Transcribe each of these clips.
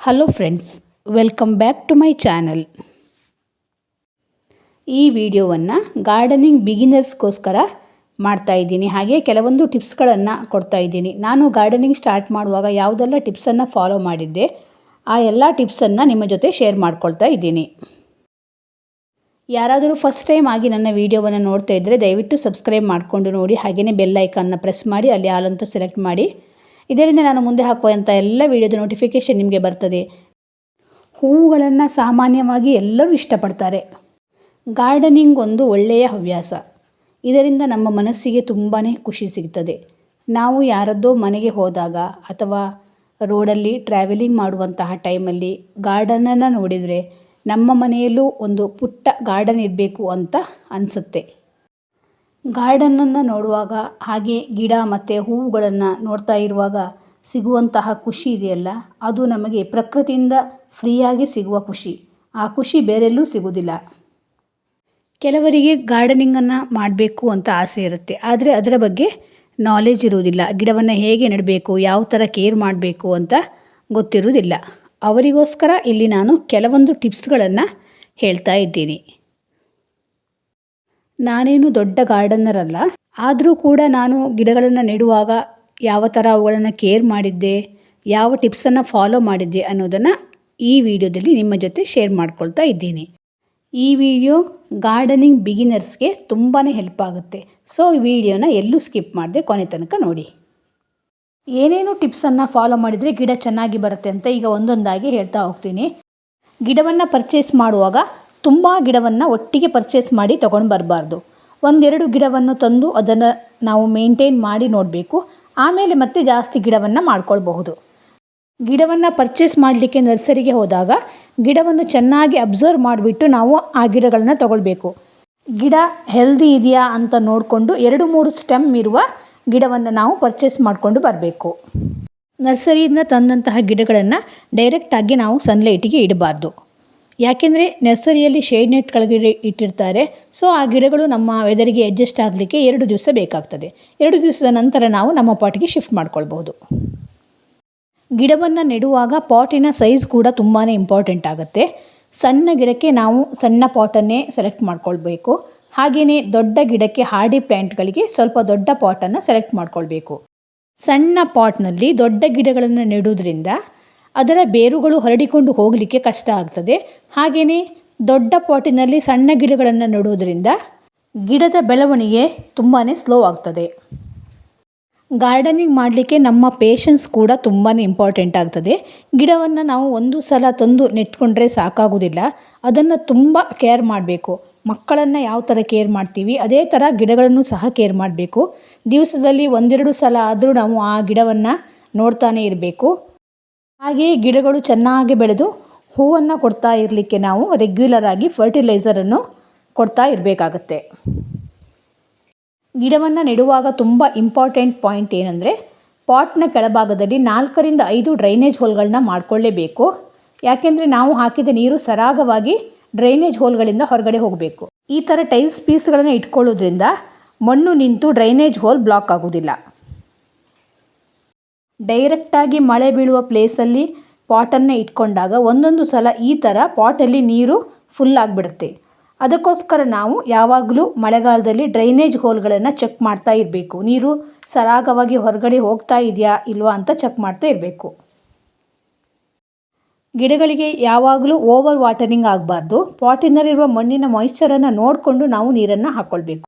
Hello friends welcome back to my channel ಈ ವಿಡಿಯೋವನ್ನು gardening ಬಿಗಿನರ್ಸ್ಗೋಸ್ಕರ ಮಾಡ್ತಾ ಇದ್ದೀನಿ. ಹಾಗೆ ಕೆಲವೊಂದು ಟಿಪ್ಸ್ಗಳನ್ನು ಕೊಡ್ತಾ ಇದ್ದೀನಿ. ನಾನು ಗಾರ್ಡನಿಂಗ್ ಸ್ಟಾರ್ಟ್ ಮಾಡುವಾಗ ಯಾವುದೆಲ್ಲ ಟಿಪ್ಸನ್ನು ಫಾಲೋ ಮಾಡಿದ್ದೆ, ಆ ಎಲ್ಲ ಟಿಪ್ಸನ್ನು ನಿಮ್ಮ ಜೊತೆ ಶೇರ್ ಮಾಡ್ಕೊಳ್ತಾ ಇದ್ದೀನಿ. ಯಾರಾದರೂ ಫಸ್ಟ್ ಟೈಮ್ ಆಗಿ ನನ್ನ ವೀಡಿಯೋವನ್ನು ನೋಡ್ತಾ ಇದ್ದರೆ ದಯವಿಟ್ಟು ಸಬ್ಸ್ಕ್ರೈಬ್ ಮಾಡಿಕೊಂಡು ನೋಡಿ. ಹಾಗೆಯೇ ಬೆಲ್ ಐಕಾನ್ನ ಪ್ರೆಸ್ ಮಾಡಿ, ಅಲ್ಲಿ ಆಲ್ ಅಂತ ಸೆಲೆಕ್ಟ್ ಮಾಡಿ. ಇದರಿಂದ ನಾನು ಮುಂದೆ ಹಾಕುವಂಥ ಎಲ್ಲ ವೀಡಿಯೋದ ನೋಟಿಫಿಕೇಷನ್ ನಿಮಗೆ ಬರ್ತದೆ. ಹೂವುಗಳನ್ನು ಸಾಮಾನ್ಯವಾಗಿ ಎಲ್ಲರೂ ಇಷ್ಟಪಡ್ತಾರೆ. ಗಾರ್ಡನಿಂಗ್ ಒಂದು ಒಳ್ಳೆಯ ಹವ್ಯಾಸ. ಇದರಿಂದ ನಮ್ಮ ಮನಸ್ಸಿಗೆ ತುಂಬಾ ಖುಷಿ ಸಿಗ್ತದೆ. ನಾವು ಯಾರದ್ದೋ ಮನೆಗೆ ಹೋದಾಗ ಅಥವಾ ರೋಡಲ್ಲಿ ಟ್ರಾವೆಲಿಂಗ್ ಮಾಡುವಂತಹ ಟೈಮಲ್ಲಿ ಗಾರ್ಡನನ್ನು ನೋಡಿದರೆ ನಮ್ಮ ಮನೆಯಲ್ಲೂ ಒಂದು ಪುಟ್ಟ ಗಾರ್ಡನ್ ಇರಬೇಕು ಅಂತ ಅನಿಸುತ್ತೆ. ಗಾರ್ಡನನ್ನು ನೋಡುವಾಗ ಹಾಗೆ ಗಿಡ ಮತ್ತು ಹೂವುಗಳನ್ನು ನೋಡ್ತಾ ಇರುವಾಗ ಸಿಗುವಂತಹ ಖುಷಿ ಇದೆಯಲ್ಲ? ಅದು ನಮಗೆ ಪ್ರಕೃತಿಯಿಂದ ಫ್ರೀಯಾಗಿ ಸಿಗುವ ಖುಷಿ. ಆ ಖುಷಿ ಬೇರೆಲ್ಲೂ ಸಿಗೋದಿಲ್ಲ ಕೆಲವರಿಗೆ ಗಾರ್ಡನಿಂಗನ್ನು ಮಾಡಬೇಕು ಅಂತ ಆಸೆ ಇರುತ್ತೆ. ಆದರೆ ಅದರ ಬಗ್ಗೆ ನಾಲೆಜ್ ಇರುವುದಿಲ್ಲ. ಗಿಡವನ್ನು ಹೇಗೆ ನೆಡಬೇಕು, ಯಾವ ಥರ ಕೇರ್ ಮಾಡಬೇಕು ಅಂತ ಗೊತ್ತಿರುವುದಿಲ್ಲ. ಅವರಿಗೋಸ್ಕರ ಇಲ್ಲಿ ನಾನು ಕೆಲವೊಂದು ಟಿಪ್ಸ್ಗಳನ್ನು ಹೇಳ್ತಾ ಇದ್ದೀನಿ. ನಾನೇನು ದೊಡ್ಡ ಗಾರ್ಡನ್ನರ್ ಅಲ್ಲ ಆದರೂ ಕೂಡ ನಾನು ಗಿಡಗಳನ್ನು ನೆಡುವಾಗ ಯಾವ ಥರ ಅವುಗಳನ್ನು ಕೇರ್ ಮಾಡಿದ್ದೆ, ಯಾವ ಟಿಪ್ಸನ್ನು ಫಾಲೋ ಮಾಡಿದ್ದೆ ಅನ್ನೋದನ್ನು ಈ ವಿಡಿಯೋದಲ್ಲಿ ನಿಮ್ಮ ಜೊತೆ ಶೇರ್ ಮಾಡ್ಕೊಳ್ತಾ ಇದ್ದೀನಿ. ಈ ವಿಡಿಯೋ ಗಾರ್ಡನಿಂಗ್ ಬಿಗಿನರ್ಸ್ಗೆ ತುಂಬಾ ಹೆಲ್ಪ್ ಆಗುತ್ತೆ. ಸೊ, ಈ ವಿಡಿಯೋನ ಎಲ್ಲೂ ಸ್ಕಿಪ್ ಮಾಡದೆ ಕೊನೆ ತನಕ ನೋಡಿ. ಏನೇನು ಟಿಪ್ಸನ್ನು ಫಾಲೋ ಮಾಡಿದರೆ ಗಿಡ ಚೆನ್ನಾಗಿ ಬರುತ್ತೆ ಅಂತ ಈಗ ಒಂದೊಂದಾಗಿ ಹೇಳ್ತಾ ಹೋಗ್ತೀನಿ. ಗಿಡವನ್ನು ಪರ್ಚೇಸ್ ಮಾಡುವಾಗ ತುಂಬ ಗಿಡವನ್ನು ಒಟ್ಟಿಗೆ ಪರ್ಚೇಸ್ ಮಾಡಿ ತೊಗೊಂಡು ಬರಬಾರ್ದು. ಒಂದೆರಡು ಗಿಡವನ್ನು ತಂದು ಅದನ್ನು ನಾವು ಮೇಂಟೈನ್ ಮಾಡಿ ನೋಡಬೇಕು. ಆಮೇಲೆ ಮತ್ತೆ ಜಾಸ್ತಿ ಗಿಡವನ್ನು ಮಾಡ್ಕೊಳ್ಬಹುದು. ಗಿಡವನ್ನು ಪರ್ಚೇಸ್ ಮಾಡಲಿಕ್ಕೆ ನರ್ಸರಿಗೆ ಹೋದಾಗ ಗಿಡವನ್ನು ಚೆನ್ನಾಗಿ ಅಬ್ಸರ್ವ್ ಮಾಡಿಬಿಟ್ಟು ನಾವು ಆ ಗಿಡಗಳನ್ನು ತಗೊಳ್ಬೇಕು. ಗಿಡ ಹೆಲ್ದಿ ಇದೆಯಾ ಅಂತ ನೋಡಿಕೊಂಡು ಎರಡು ಮೂರು ಸ್ಟೆಮ್ ಇರುವ ಗಿಡವನ್ನು ನಾವು ಪರ್ಚೇಸ್ ಮಾಡಿಕೊಂಡು ಬರಬೇಕು. ನರ್ಸರಿಯಿಂದ ತಂದಂತಹ ಗಿಡಗಳನ್ನು ಡೈರೆಕ್ಟಾಗಿ ನಾವು ಸನ್ಲೈಟಿಗೆ ಇಡಬಾರ್ದು. ಯಾಕೆಂದರೆ ನರ್ಸರಿಯಲ್ಲಿ ಶೇಡ್ ನೆಟ್ ಕೆಳಗಡೆ ಇಟ್ಟಿರ್ತಾರೆ. ಸೊ ಆ ಗಿಡಗಳು ನಮ್ಮ ವೆದರಿಗೆ ಅಡ್ಜಸ್ಟ್ ಆಗಲಿಕ್ಕೆ ಎರಡು ದಿವಸ ಬೇಕಾಗ್ತದೆ. ಎರಡು ದಿವಸದ ನಂತರ ನಾವು ನಮ್ಮ ಪಾಟಿಗೆ ಶಿಫ್ಟ್ ಮಾಡ್ಕೊಳ್ಬೋದು ಗಿಡವನ್ನು ನೆಡುವಾಗ ಪಾಟಿನ ಸೈಜ್ ಕೂಡ ತುಂಬಾ ಇಂಪಾರ್ಟೆಂಟ್ ಆಗುತ್ತೆ. ಸಣ್ಣ ಗಿಡಕ್ಕೆ ನಾವು ಸಣ್ಣ ಪಾಟನ್ನೇ ಸೆಲೆಕ್ಟ್ ಮಾಡ್ಕೊಳ್ಬೇಕು. ಹಾಗೆಯೇ ದೊಡ್ಡ ಗಿಡಕ್ಕೆ ಹಾರ್ಡಿ ಪ್ಲ್ಯಾಂಟ್ಗಳಿಗೆ ಸ್ವಲ್ಪ ದೊಡ್ಡ ಪಾಟನ್ನು ಸೆಲೆಕ್ಟ್ ಮಾಡ್ಕೊಳ್ಬೇಕು. ಸಣ್ಣ ಪಾಟ್ನಲ್ಲಿ ದೊಡ್ಡ ಗಿಡಗಳನ್ನು ನೆಡುವುದರಿಂದ ಅದರ ಬೇರುಗಳು ಹರಡಿಕೊಂಡು ಹೋಗಲಿಕ್ಕೆ ಕಷ್ಟ ಆಗ್ತದೆ. ಹಾಗೆಯೇ ದೊಡ್ಡ ಪಾಟಿನಲ್ಲಿ ಸಣ್ಣ ಗಿಡಗಳನ್ನು ನೆಡುವುದರಿಂದ ಗಿಡದ ಬೆಳವಣಿಗೆ ತುಂಬಾ ಸ್ಲೋ ಆಗ್ತದೆ. ಗಾರ್ಡನಿಂಗ್ ಮಾಡಲಿಕ್ಕೆ ನಮ್ಮ ಪೇಷನ್ಸ್ ಕೂಡ ತುಂಬಾ ಇಂಪಾರ್ಟೆಂಟ್ ಆಗ್ತದೆ. ಗಿಡವನ್ನು ನಾವು ಒಂದು ಸಲ ತಂದು ನೆಟ್ಕೊಂಡ್ರೆ ಸಾಕಾಗೋದಿಲ್ಲ ಅದನ್ನು ತುಂಬ ಕೇರ್ ಮಾಡಬೇಕು. ಮಕ್ಕಳನ್ನು ಯಾವ ಥರ ಕೇರ್ ಮಾಡ್ತೀವಿ, ಅದೇ ಥರ ಗಿಡಗಳನ್ನು ಸಹ ಕೇರ್ ಮಾಡಬೇಕು. ದಿವಸದಲ್ಲಿ ಒಂದೆರಡು ಸಲ ಆದರೂ ನಾವು ಆ ಗಿಡವನ್ನು ನೋಡ್ತಾನೆ ಇರಬೇಕು. ಹಾಗೆಯೇ ಗಿಡಗಳು ಚೆನ್ನಾಗಿ ಬೆಳೆದು ಹೂವನ್ನು ಕೊಡ್ತಾ ಇರಲಿಕ್ಕೆ ನಾವು ರೆಗ್ಯುಲರ್ ಆಗಿ ಫರ್ಟಿಲೈಸರನ್ನು ಕೊಡ್ತಾ ಇರಬೇಕಾಗತ್ತೆ. ಗಿಡವನ್ನು ನೆಡುವಾಗ ತುಂಬ ಇಂಪಾರ್ಟೆಂಟ್ ಪಾಯಿಂಟ್ ಏನಂದರೆ ಪಾಟ್ನ ಕೆಳಭಾಗದಲ್ಲಿ ನಾಲ್ಕರಿಂದ ಐದು ಡ್ರೈನೇಜ್ ಹೋಲ್ಗಳನ್ನ ಮಾಡಿಕೊಳ್ಳೇಬೇಕು. ಯಾಕೆಂದರೆ ನಾವು ಹಾಕಿದ ನೀರು ಸರಾಗವಾಗಿ ಡ್ರೈನೇಜ್ ಹೋಲ್ಗಳಿಂದ ಹೊರಗಡೆ ಹೋಗಬೇಕು. ಈ ಥರ ಟೈಲ್ಸ್ ಪೀಸ್ಗಳನ್ನು ಇಟ್ಕೊಳ್ಳೋದ್ರಿಂದ ಮಣ್ಣು ನಿಂತು ಡ್ರೈನೇಜ್ ಹೋಲ್ ಬ್ಲಾಕ್ ಆಗೋದಿಲ್ಲ ಡೈರೆಕ್ಟಾಗಿ ಮಳೆ ಬೀಳುವ ಪ್ಲೇಸಲ್ಲಿ ಪಾಟನ್ನು ಇಟ್ಕೊಂಡಾಗ ಒಂದೊಂದು ಸಲ ಈ ಥರ ಪಾಟಲ್ಲಿ ನೀರು ಫುಲ್ ಆಗಿಬಿಡುತ್ತೆ. ಅದಕ್ಕೋಸ್ಕರ ನಾವು ಯಾವಾಗಲೂ ಮಳೆಗಾಲದಲ್ಲಿ ಡ್ರೈನೇಜ್ ಹೋಲ್ಗಳನ್ನು ಚೆಕ್ ಮಾಡ್ತಾ ಇರಬೇಕು. ನೀರು ಸರಾಗವಾಗಿ ಹೊರಗಡೆ ಹೋಗ್ತಾ ಇದೆಯಾ ಇಲ್ವಾ ಅಂತ ಚೆಕ್ ಮಾಡ್ತಾ ಇರಬೇಕು. ಗಿಡಗಳಿಗೆ ಯಾವಾಗಲೂ ಓವರ್ ವಾಟರಿಂಗ್ ಆಗಬಾರ್ದು. ಪಾಟಿನಲ್ಲಿರುವ ಮಣ್ಣಿನ ಮಾಯಿಶ್ಚರನ್ನು ನೋಡಿಕೊಂಡು ನಾವು ನೀರನ್ನು ಹಾಕ್ಕೊಳ್ಬೇಕು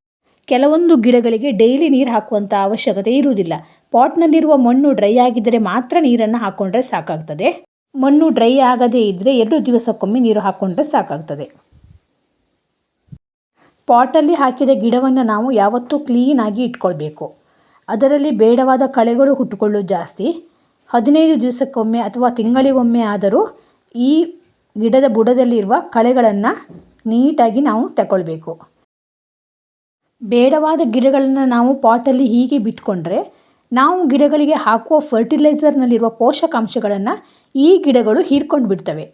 ಕೆಲವೊಂದು ಗಿಡಗಳಿಗೆ ಡೈಲಿ ನೀರು ಹಾಕುವಂಥ ಅವಶ್ಯಕತೆ ಇರುವುದಿಲ್ಲ. ಪಾಟ್ನಲ್ಲಿರುವ ಮಣ್ಣು ಡ್ರೈ ಆಗಿದ್ದರೆ ಮಾತ್ರ ನೀರನ್ನು ಹಾಕ್ಕೊಂಡ್ರೆ ಸಾಕಾಗ್ತದೆ. ಮಣ್ಣು ಡ್ರೈ ಆಗದೇ ಇದ್ದರೆ ಎರಡು ದಿವಸಕ್ಕೊಮ್ಮೆ ನೀರು ಹಾಕ್ಕೊಂಡ್ರೆ ಸಾಕಾಗ್ತದೆ. ಪಾಟಲ್ಲಿ ಹಾಕಿದ ಗಿಡವನ್ನು ನಾವು ಯಾವತ್ತೂ ಕ್ಲೀನಾಗಿ ಇಟ್ಕೊಳ್ಬೇಕು. ಅದರಲ್ಲಿ ಬೇಡವಾದ ಕಳೆಗಳು ಹುಟ್ಟುಕೊಳ್ಳೋದು ಜಾಸ್ತಿ. ಹದಿನೈದು ದಿವಸಕ್ಕೊಮ್ಮೆ ಅಥವಾ ತಿಂಗಳಿಗೊಮ್ಮೆ ಆದರೂ ಈ ಗಿಡದ ಬುಡದಲ್ಲಿರುವ ಕಳೆಗಳನ್ನು ನೀಟಾಗಿ ನಾವು ತಗೊಳ್ಬೇಕು. ಬೇಡವಾದ ಗಿಡಗಳನ್ನು ನಾವು ಪಾಟಲ್ಲಿ ಹೀಗೆ ಬಿಟ್ಕೊಂಡ್ರೆ ನಾವು ಗಿಡಗಳಿಗೆ ಹಾಕುವ ಫರ್ಟಿಲೈಸರ್ನಲ್ಲಿರುವ ಪೋಷಕಾಂಶಗಳನ್ನು ಈ ಗಿಡಗಳು ಹೀರ್ಕೊಂಡು ಬಿಡ್ತವೆ.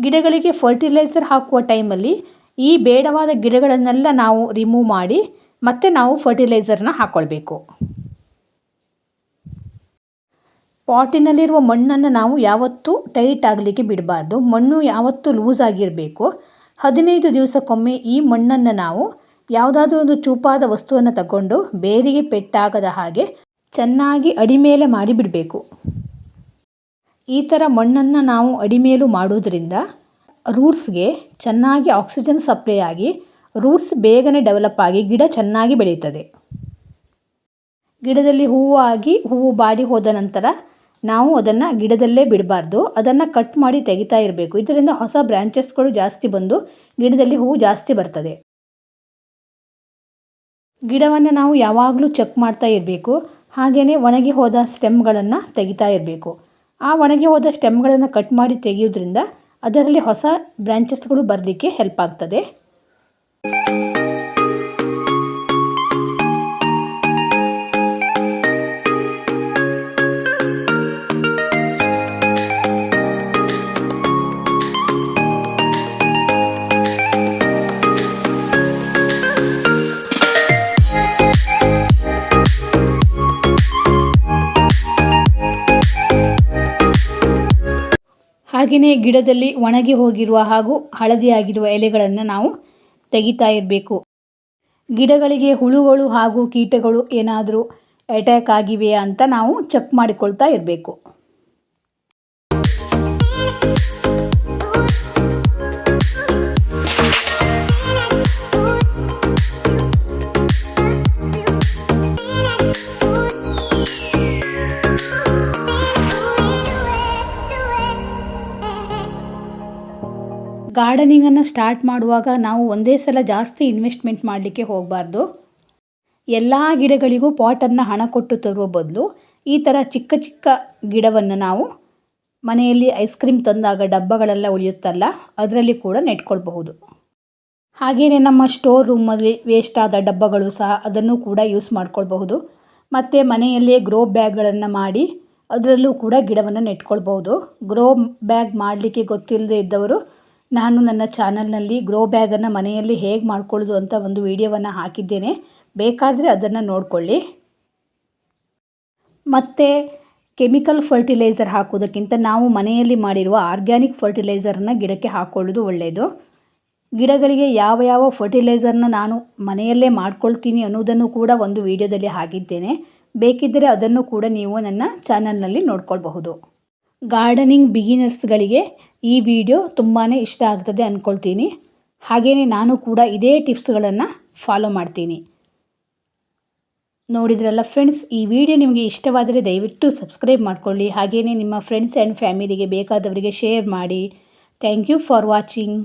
ಗಿಡಗಳಿಗೆ ಫರ್ಟಿಲೈಸರ್ ಹಾಕುವ ಟೈಮಲ್ಲಿ ಈ ಬೇಡವಾದ ಗಿಡಗಳನ್ನೆಲ್ಲ ನಾವು ರಿಮೂವ್ ಮಾಡಿ ಮತ್ತೆ ನಾವು ಫರ್ಟಿಲೈಸರ್ನ ಹಾಕ್ಕೊಳ್ಬೇಕು ಪಾಟಿನಲ್ಲಿರುವ ಮಣ್ಣನ್ನು ನಾವು ಯಾವತ್ತೂ ಟೈಟ್ ಆಗಲಿಕ್ಕೆ ಬಿಡಬಾರ್ದು. ಮಣ್ಣು ಯಾವತ್ತೂ ಲೂಸ್ ಆಗಿರಬೇಕು. ಹದಿನೈದು ದಿವಸಕ್ಕೊಮ್ಮೆ ಈ ಮಣ್ಣನ್ನು ನಾವು ಯಾವುದಾದ್ರೂ ಒಂದು ಚೂಪಾದ ವಸ್ತುವನ್ನು ತಗೊಂಡು ಬೇರಿಗೆ ಪೆಟ್ಟಾಗದ ಹಾಗೆ ಚೆನ್ನಾಗಿ ಅಡಿಮೇಲೆ ಮಾಡಿ ಬಿಡಬೇಕು ಈ ಥರ ಮಣ್ಣನ್ನು ನಾವು ಅಡಿಮೇಲು ಮಾಡೋದ್ರಿಂದ ರೂಟ್ಸ್ಗೆ ಚೆನ್ನಾಗಿ ಆಕ್ಸಿಜನ್ ಸಪ್ಲೈ ಆಗಿ ರೂಟ್ಸ್ ಬೇಗನೆ ಡೆವಲಪ್ ಆಗಿ ಗಿಡ ಚೆನ್ನಾಗಿ ಬೆಳೀತದೆ. ಗಿಡದಲ್ಲಿ ಹೂವು ಆಗಿ ಹೂವು ಬಾಡಿ ಹೋದ ನಂತರ ನಾವು ಅದನ್ನು ಗಿಡದಲ್ಲೇ ಬಿಡಬಾರ್ದು, ಅದನ್ನು ಕಟ್ ಮಾಡಿ ತೆಗಿತಾ ಇರಬೇಕು. ಇದರಿಂದ ಹೊಸ ಬ್ರ್ಯಾಂಚಸ್ಗಳು ಜಾಸ್ತಿ ಬಂದು ಗಿಡದಲ್ಲಿ ಹೂವು ಜಾಸ್ತಿ ಬರ್ತದೆ. ಗಿಡವನ್ನು ನಾವು ಯಾವಾಗಲೂ ಚೆಕ್ ಮಾಡ್ತಾ ಇರಬೇಕು. ಹಾಗೆಯೇ ಒಣಗಿ ಹೋದ ಸ್ಟೆಮ್ಗಳನ್ನು ತೆಗಿತಾ ಇರಬೇಕು. ಆ ಒಣಗಿ ಹೋದ ಸ್ಟೆಮ್ಗಳನ್ನು ಕಟ್ ಮಾಡಿ ತೆಗೆಯೋದ್ರಿಂದ ಅದರಲ್ಲಿ ಹೊಸ ಬ್ರ್ಯಾಂಚಸ್ಗಳು ಬರಲಿಕ್ಕೆ ಹೆಲ್ಪ್ ಆಗ್ತದೆ. ಹಾಗೆಯೇ ಗಿಡದಲ್ಲಿ ಒಣಗಿ ಹೋಗಿರುವ ಹಾಗೂ ಹಳದಿಯಾಗಿರುವ ಎಲೆಗಳನ್ನು ನಾವು ತೆಗಿತಾ ಇರಬೇಕು. ಗಿಡಗಳಿಗೆ ಹುಳುಗಳು ಹಾಗೂ ಕೀಟಗಳು ಏನಾದರೂ ಅಟ್ಯಾಕ್ ಆಗಿವೆಯಾ ಅಂತ ನಾವು ಚೆಕ್ ಮಾಡಿಕೊಳ್ತಾ ಇರಬೇಕು. ಗಾರ್ಡನಿಂಗನ್ನು ಸ್ಟಾರ್ಟ್ ಮಾಡುವಾಗ ನಾವು ಒಂದೇ ಸಲ ಜಾಸ್ತಿ ಇನ್ವೆಸ್ಟ್ಮೆಂಟ್ ಮಾಡಲಿಕ್ಕೆ ಹೋಗಬಾರ್ದು. ಎಲ್ಲ ಗಿಡಗಳಿಗೂ ಪಾಟನ್ನು ಹಣ ಕೊಟ್ಟು ತರುವ ಬದಲು ಈ ಥರ ಚಿಕ್ಕ ಚಿಕ್ಕ ಗಿಡವನ್ನು ನಾವು ಮನೆಯಲ್ಲಿ ಐಸ್ ಕ್ರೀಮ್ ತಂದಾಗ ಡಬ್ಬಗಳೆಲ್ಲ ಉಳಿಯುತ್ತಲ್ಲ, ಅದರಲ್ಲಿ ಕೂಡ ನೆಟ್ಕೊಳ್ಬಹುದು. ಹಾಗೆಯೇ ನಮ್ಮ ಸ್ಟೋರ್ ರೂಮಲ್ಲಿ ವೇಸ್ಟ್ ಆದ ಡಬ್ಬಗಳು ಸಹ ಅದನ್ನು ಕೂಡ ಯೂಸ್ ಮಾಡ್ಕೊಳ್ಬಹುದು. ಮತ್ತು ಮನೆಯಲ್ಲೇ ಗ್ರೋ ಬ್ಯಾಗ್ಗಳನ್ನು ಮಾಡಿ ಅದರಲ್ಲೂ ಕೂಡ ಗಿಡವನ್ನು ನೆಟ್ಕೊಳ್ಬಹುದು. ಗ್ರೋ ಬ್ಯಾಗ್ ಮಾಡಲಿಕ್ಕೆ ಗೊತ್ತಿಲ್ಲದೆ ಇದ್ದವರು ನಾನು ನನ್ನ ಚಾನಲ್ನಲ್ಲಿ ಗ್ರೋ ಬ್ಯಾಗನ್ನು ಮನೆಯಲ್ಲಿ ಹೇಗೆ ಮಾಡ್ಕೊಳ್ಳೋದು ಅಂತ ಒಂದು ವಿಡಿಯೋವನ್ನು ಹಾಕಿದ್ದೇನೆ. ಬೇಕಾದರೆ ಅದನ್ನು ನೋಡಿಕೊಳ್ಳಿ. ಮತ್ತು ಕೆಮಿಕಲ್ ಫರ್ಟಿಲೈಸರ್ ಹಾಕೋದಕ್ಕಿಂತ ನಾವು ಮನೆಯಲ್ಲಿ ಮಾಡಿರುವ ಆರ್ಗ್ಯಾನಿಕ್ ಫರ್ಟಿಲೈಸರನ್ನು ಗಿಡಕ್ಕೆ ಹಾಕ್ಕೊಳ್ಳೋದು ಒಳ್ಳೆಯದು. ಗಿಡಗಳಿಗೆ ಯಾವ ಯಾವ ಫರ್ಟಿಲೈಸರ್ನ ನಾನು ಮನೆಯಲ್ಲೇ ಮಾಡ್ಕೊಳ್ತೀನಿ ಅನ್ನೋದನ್ನು ಕೂಡ ಒಂದು ವಿಡಿಯೋದಲ್ಲಿ ಹಾಕಿದ್ದೇನೆ. ಬೇಕಿದ್ದರೆ ಅದನ್ನು ಕೂಡ ನೀವು ನನ್ನ ಚಾನಲ್ನಲ್ಲಿ ನೋಡ್ಕೊಳ್ಬಹುದು. ಗಾರ್ಡನಿಂಗ್ ಬಿಗಿನರ್ಸ್ಗಳಿಗೆ ಈ ವಿಡಿಯೋ ತುಂಬಾ ಇಷ್ಟ ಆಗ್ತದೆ ಅಂದ್ಕೊಳ್ತೀನಿ ಹಾಗೆಯೇ ನಾನು ಕೂಡ ಇದೇ ಟಿಪ್ಸ್ಗಳನ್ನು ಫಾಲೋ ಮಾಡ್ತೀನಿ. ನೋಡಿದ್ರಲ್ಲ ಫ್ರೆಂಡ್ಸ್, ಈ ವಿಡಿಯೋ ನಿಮಗೆ ಇಷ್ಟವಾದರೆ ದಯವಿಟ್ಟು ಸಬ್ಸ್ಕ್ರೈಬ್ ಮಾಡ್ಕೊಳ್ಳಿ. ಹಾಗೆಯೇ ನಿಮ್ಮ ಫ್ರೆಂಡ್ಸ್ ಆ್ಯಂಡ್ ಫ್ಯಾಮಿಲಿಗೆ ಬೇಕಾದವರಿಗೆ ಶೇರ್ ಮಾಡಿ. Thank you for watching.